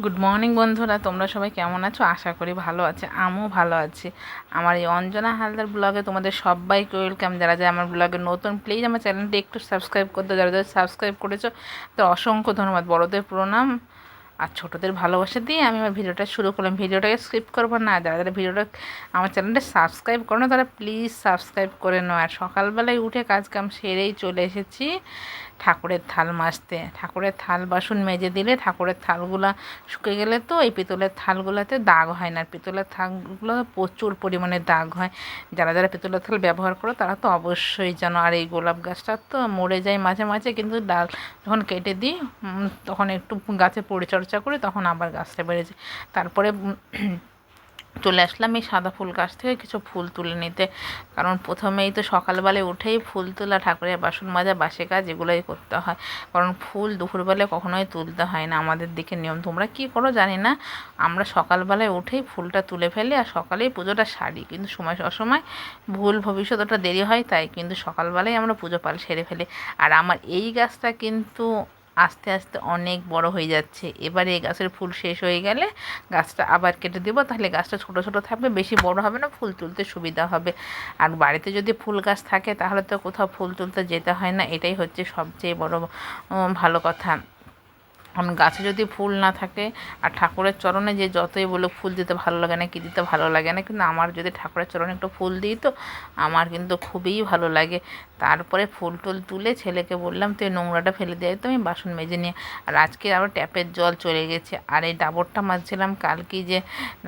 Good morning বন্ধুরা। তোমরা সবাই কেমন আছো? আশা করি ভালো আছে। আমিও ভালো আছি। আমার এই অঞ্জনা হালদার ব্লগে তোমাদের সবাইকে ওয়েলকাম যারা যারা আমার ব্লগে নতুন প্লিজ আমার চ্যানেলটি একটু সাবস্ক্রাইব করতে যারা যারা সাবস্ক্রাইব করেছ, তো অসংখ্য ধন্যবাদ। বড়দের প্রণাম আর ছোটোদের ভালোবাসা দিয়ে আমি আমার ভিডিওটা শুরু করলাম। ভিডিওটাকে স্কিপ করব না। যারা যারা ভিডিওটা আমার চ্যানেলটা সাবস্ক্রাইব করো না, তারা প্লিজ সাবস্ক্রাইব করে নাও। আর সকালবেলায় উঠে কাজ কাম সেরেই চলে এসেছি। ঠাকুরের থাল মাজতে। ঠাকুরের থাল বাসন মেজে দিলে ঠাকুরের থালগুলো শুকে গেলে তো এই পিতলের থালগুলোতে দাগ হয় না। পিতলের থালগুলো প্রচুর পরিমাণে দাগ হয়। যারা যারা পিতলের থাল ব্যবহার করো তারা তো অবশ্যই জানো। আর এই গোলাপ গাছটা তো মরে যায় মাঝে মাঝে কিন্তু ডাল যখন কেটে দিই তখন একটু গাছে পরিচর্যা করি তখন আবার গাছটা বেড়ে যায়। তারপরে চলে আসলাম এই সাদা ফুল গাছ থেকে কিছু ফুল তুলে নিতে। কারণ প্রথমেই তো সকালবেলায় উঠেই ফুল তোলা, ঠাকুরের বাসন মাজা, বাসে কাজ, এগুলোই করতে হয়। কারণ ফুল দুপুরবেলায় কখনোই তুলতে হয় না আমাদের দিকে নিয়ম। তোমরা কি করো জানি না। আমরা সকালবেলায় উঠেই ফুলটা তুলে ফেলি আর সকালেই পুজোটা সারি। কিন্তু সময় অসময় ভুল ভবিষ্যৎ ওটা দেরি হয়, তাই কিন্তু সকালবেলায় আমরা পুজো পাল সেরে ফেলি। আর আমার এই গাছটা কিন্তু আস্তে আস্তে অনেক বড় হয়ে যাচ্ছে। এবারে এই গাছের ফুল শেষ হয়ে গেলে গাছটা আবার কেটে দেবো। তাহলে গাছটা ছোট ছোট থাকবে, বেশি বড় হবে না, ফুল তুলতে সুবিধা হবে। আর বাড়িতে যদি ফুল গাছ থাকে, তাহলে তো কোথাও ফুল তুলতে যেতে হয় না। এটাই হচ্ছে সবচেয়ে বড় ভালো কথা। কারণ গাছে যদি ফুল না থাকে আর ঠাকুরের চরণে যে যতই বলো ফুল দিতে ভালো লাগে না, কি দিতে ভালো লাগে না, কিন্তু আমার যদি ঠাকুরের চরণে একটু ফুল দিই তো আমার কিন্তু খুবই ভালো লাগে। তারপরে ফুল টুল তুলে ছেলেকে বললাম, তুই নোংরাটা ফেলে দিয়ে তো আমি বাসন মেজে নিয়ে। আর আজকে আবার ট্যাপের জল চলে গেছে। আর এই ডাবরটা মাজছিলাম, কালকে যে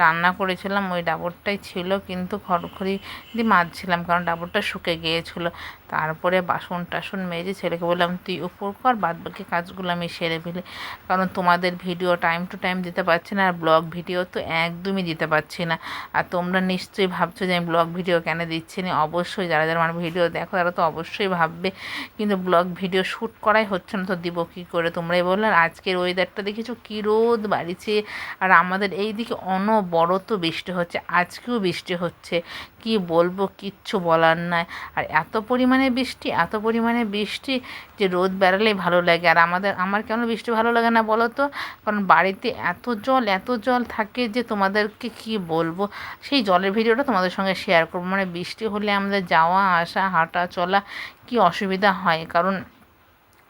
রান্না করেছিলাম ওই ডাবরটাই ছিল, কিন্তু খড়খড়ি দিয়ে মাজছিলাম কারণ ডাবরটা শুকে গিয়েছিল। তারপরে বাসন টাসন মেজে ছেলেকে বললাম, তুই উপর কর বাদ বাকি কাজগুলো আমি সেরে ফেলি। কারণ তোমাদের ভিডিও টাইম টু টাইম দিতে পারছি না, আর ব্লগ ভিডিও তো একদমই দিতে পারছি না। আর তোমরা নিশ্চয়ই ভাবছ যে আমি ব্লগ ভিডিও কেন দিচ্ছি না অবশ্যই যারা যারা আমার ভিডিও দেখো, তারা তো অবশ্যই ভাববে। কিন্তু ব্লগ ভিডিও শ্যুট করাই হচ্ছে না, তো দিব কী করে? তোমরাই বললে, আর আজকের ওয়েদারটা দেখেছ? কী রোদ বাড়িছে। আর আমাদের এই দিকে অনবরত বৃষ্টি হচ্ছে, আজকেও বৃষ্টি হচ্ছে। কি বলব, কিচ্ছু বলার নাই। আর এত পরিমাণে বৃষ্টি, এত পরিমাণে বৃষ্টি যে রোদ বেড়ালে ভালো লাগে। আর আমাদের, আমার কেন বৃষ্টি ভালো লাগে? না বলো তো কারণ বাড়িতে এত জল এত জল থাকে যে তোমাদেরকে কি বলব? সেই জলের ভিডিওটা তোমাদের সঙ্গে শেয়ার করব। মানে বৃষ্টি হলে আমাদের যাওয়া, আসা, হাঁটা, চলা কি অসুবিধা হয়? কারণ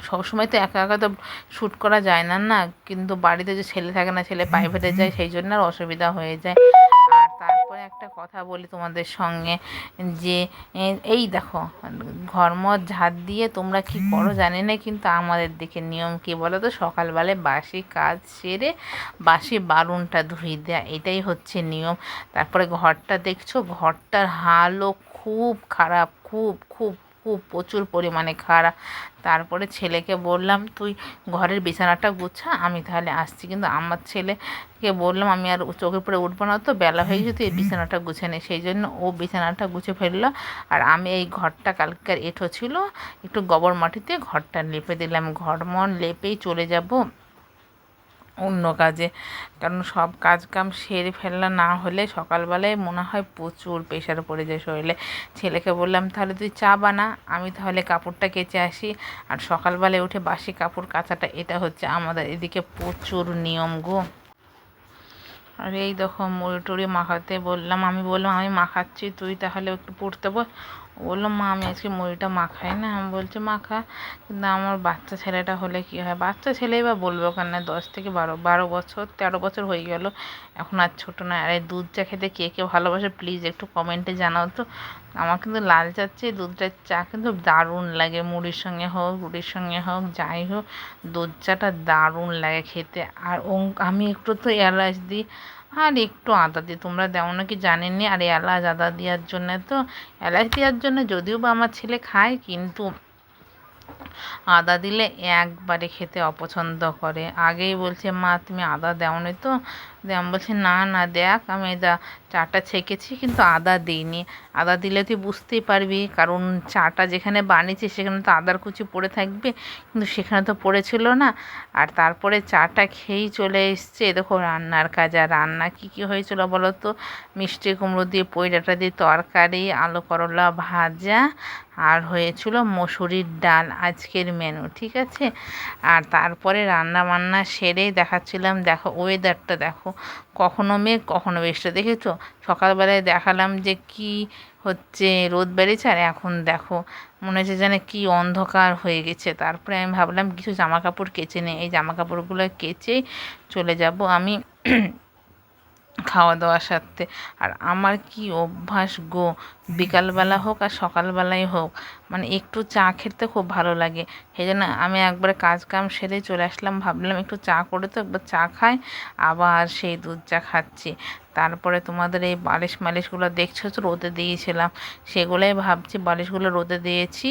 সবসময় তো একা একা তো শ্যুট করা যায় না না? কিন্তু বাড়িতে যে ছেলে থাকে না, ছেলে প্রাইভেটে যায়, সেই জন্য আর অসুবিধা হয়ে যায়। তারপরে একটা কথা বলি তোমাদের সঙ্গে যে এই দেখো ঘরম ঝাড় দিয়ে তোমরা কি করো জানি না কিন্তু আমাদের দিকে নিয়ম কি বলো তো সকালবেলায় বাসি কাজ সেরে বাসি বারুনটা ধুয়ে দেয়া এটাই হচ্ছে নিয়ম। তারপরে ঘরটা দেখছ ঘরটার হালও খুব খারাপ খুব খুব খুব প্রচুর পরিমাণে খারাপ। তারপরে ছেলেকে বললাম, তুই ঘরের বিছানাটা গুছা, আমি তাহলে আসছি। কিন্তু আমার ছেলেকে বললাম, আমি আর চোখের পরে উঠবো না তো, বেলা হয়ে গেছে, তুই বিছানাটা গুছে নে। সেই জন্য ও বিছানাটা গুছে ফেলল। আর আমি এই ঘরটা কালকার এঁঠো ছিল, একটু গোবর মাটিতে ঘরটা লেপে দিলাম। ঘর মন লেপেই চলে যাব। অন্য কাজে। কারণ সব কাজ কাম সেরে ফেলা না হলে সকালবেলায় মনে হয় প্রচুর প্রেশার পড়ে যায় শরীরে। ছেলেকে বললাম, তাহলে তুই চা বানা, আমি তাহলে কাপড়টা কেচে আসি। আর সকালবেলায় উঠে বাসি কাপড় কাচাটা, এটা হচ্ছে আমাদের এদিকে প্রচুর নিয়ম গো। আর এই দেখো মুড়ি টুড়ি মাখাতে বললাম, আমি বললাম, আমি মাখাচ্ছি, তুই তাহলে একটু পড়তে বল বলল, মা, আমি আজকে মুড়িটা মাখাই না। আমি বলছি, মাখা? কিন্তু আমার বাচ্চা ছেলেটা হলে কী হয়? বাচ্চা ছেলেই বা বলব কেন দশ থেকে বারো বারো বছর, তেরো বছর হয়ে গেল। এখন আর ছোটো না আর এই দুধ চা খেতে কে কে ভালোবাসে প্লিজ একটু কমেন্টে জানাও তো। আমার কিন্তু লাল চাচ্ছে দুধটার চা কিন্তু দারুণ লাগে। মুড়ির সঙ্গে হোক, রুটির সঙ্গে হোক, যাই হোক, দুধ চাটা দারুণ লাগে খেতে। আর আমি একটু তো এলাচ দিই। আর একটু আদা দিয়ে, তোমরা দেও নাকি জানেননি? আর এলাচ আদা দেওয়ার জন্য তো, এলাচ দেওয়ার জন্য যদিও বা আমার ছেলে খায়, কিন্তু আদা দিলে একবারে খেতে অপছন্দ করে। আগেই বলছে, মা, তুমি আদা দেওনি তো? আমি বলছি, না না, দেখ, আমি দা চাটা ছেঁকেছি কিন্তু আদা দিইনি। আদা দিলে তুই বুঝতেই পারবি, কারণ চাটা যেখানে বানিয়েছি সেখানে তো আদার কুচি পড়ে থাকবে, কিন্তু সেখানে তো পড়েছিল না। আর তারপরে চাটা খেয়েই চলে এসছে। দেখো রান্নার কাজ, আর রান্না কী কী হয়েছিল বলো তো? মিষ্টি কুমড়ো দিয়ে পয়লাটা দিয়ে তরকারি, আলু করলা ভাজা, আর হয়েছিল মসুরির ডাল। আজকের মেনু ঠিক আছে? আর তারপরে রান্না বান্না সেরেই দেখাচ্ছিলাম, দেখো ওয়েদারটা দেখো, কখনো মেঘ, কখনো বৃষ্টি, দেখেছ? সকালবেলায় দেখালাম যে কি হচ্ছে রোদ বেড়েছে, আর এখন দেখো, মনে হচ্ছে যেন কি অন্ধকার হয়ে গেছে। তারপরে আমি ভাবলাম কিছু জামা কাপড় কেচে নেই, এই জামা কাপড়গুলো কেচেই চলে যাব আমি। খাওয়া দাওয়ার সাথে আর আমার কি অভ্যাস গো? বিকালবেলা হোক আর সকালবেলাই হোক মানে একটু চা খেতে খুব ভালো লাগে। সেই জন্য আমি একবার কাজ কাম সেরে চলে আসলাম, ভাবলাম একটু চা করে তো একবার চা খাই, আবার সেই দুধ চা খাচ্ছি। তারপরে তোমাদের এই বালিশ মালিশগুলো দেখছ? তো রোদে দিয়েছিলাম। সেগুলোই ভাবছি বালিশগুলো রোদে দিয়েছি,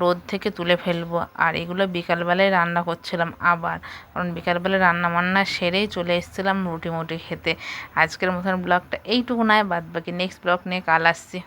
রোদ থেকে তুলে ফেলব। আর এগুলো বিকালবেলায় রান্না করছিলাম আবার। কারণ বিকালবেলায় রান্না বান্না সেরেই চলে এসেছিলাম রুটি মুটি খেতে। আজকের মতন ব্লগটা এইটুকু নয় বাদ বাকি নেক্সট ব্লগ নিয়ে কাল আসছি।